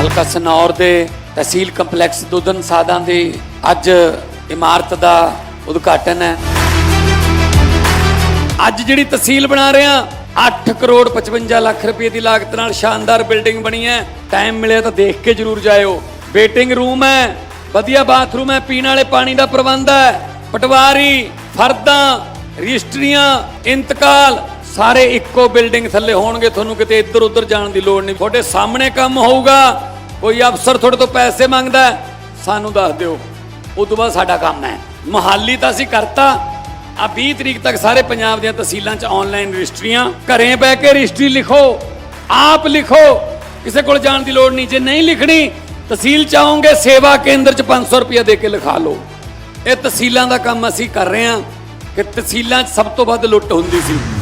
ਹਲਕਾ ਸਨੌਰ ਦੇ ਤਹਿਸੀਲ ਕੰਪਲੈਕਸ ਦੁਦਨ ਸਾਦਾਂ ਦੀ ਅੱਜ ਇਮਾਰਤ ਦਾ ਉਦਘਾਟਨ ਹੈ। ਅੱਜ ਜਿਹੜੀ ਤਹਿਸੀਲ ਬਣਾ ਰਹੇ ਆ 8 ਕਰੋੜ 55 ਲੱਖ ਰੁਪਏ ਦੀ ਲਾਗਤ ਨਾਲ ਸ਼ਾਨਦਾਰ ਬਿਲਡਿੰਗ ਬਣੀ ਹੈ। ਟਾਈਮ ਮਿਲਿਆ ਤਾਂ ਦੇਖ ਕੇ ਜਰੂਰ ਜਾਇਓ। ਵੇਟਿੰਗ ਰੂਮ ਹੈ, ਵਧੀਆ ਬਾਥਰੂਮ ਹੈ, ਪੀਣ ਵਾਲੇ ਪਾਣੀ ਦਾ ਪ੍ਰਬੰਧ ਹੈ। ਪਟਵਾਰੀ, ਫਰਦਾਂ, ਰਜਿਸਟਰੀਆਂ, ਇੰਤਕਾਲ, ਸਾਰੇ ਇੱਕੋ ਬਿਲਡਿੰਗ ਥੱਲੇ ਹੋਣਗੇ। ਤੁਹਾਨੂੰ ਕਿਤੇ ਇੱਧਰ ਉੱਧਰ ਜਾਣ ਦੀ ਲੋੜ ਨਹੀਂ। ਤੁਹਾਡੇ ਸਾਹਮਣੇ ਕੰਮ ਹੋਊਗਾ। ਕੋਈ ਅਫਸਰ ਤੁਹਾਡੇ ਤੋਂ ਪੈਸੇ ਮੰਗਦਾ ਸਾਨੂੰ ਦੱਸ ਦਿਓ। ਉਸ ਤੋਂ ਬਾਅਦ ਸਾਡਾ ਕੰਮ ਹੈ। ਮੁਹਾਲੀ ਤਾਂ ਅਸੀਂ ਕਰਤਾ। ਆ 20 ਤਰੀਕ ਤੱਕ ਸਾਰੇ ਪੰਜਾਬ ਦੀਆਂ ਤਹਿਸੀਲਾਂ 'ਚ ਆਨਲਾਈਨ ਰਜਿਸਟਰੀਆਂ। ਘਰੇ ਬਹਿ ਕੇ ਰਜਿਸਟਰੀ ਲਿਖੋ। ਆਪ ਲਿਖੋ। ਕਿਸੇ ਕੋਲ ਜਾਣ ਦੀ ਲੋੜ ਨਹੀਂ। ਜੇ ਨਹੀਂ ਲਿਖਣੀ, ਤਹਿਸੀਲ ਚ ਆਓਗੇ, ਸੇਵਾ ਕੇਂਦਰ 'ਚ 500 ਰੁਪਏ ਦੇ ਕੇ ਲਿਖਾ ਲਓ। ਇਹ ਤਹਿਸੀਲਾਂ ਦਾ ਕੰਮ ਅਸੀਂ ਕਰ ਰਹੇ ਹਾਂ ਕਿ ਤਹਿਸੀਲਾਂ 'ਚ ਸਭ ਤੋਂ ਵੱਧ ਲੁੱਟ ਹੁੰਦੀ ਸੀ।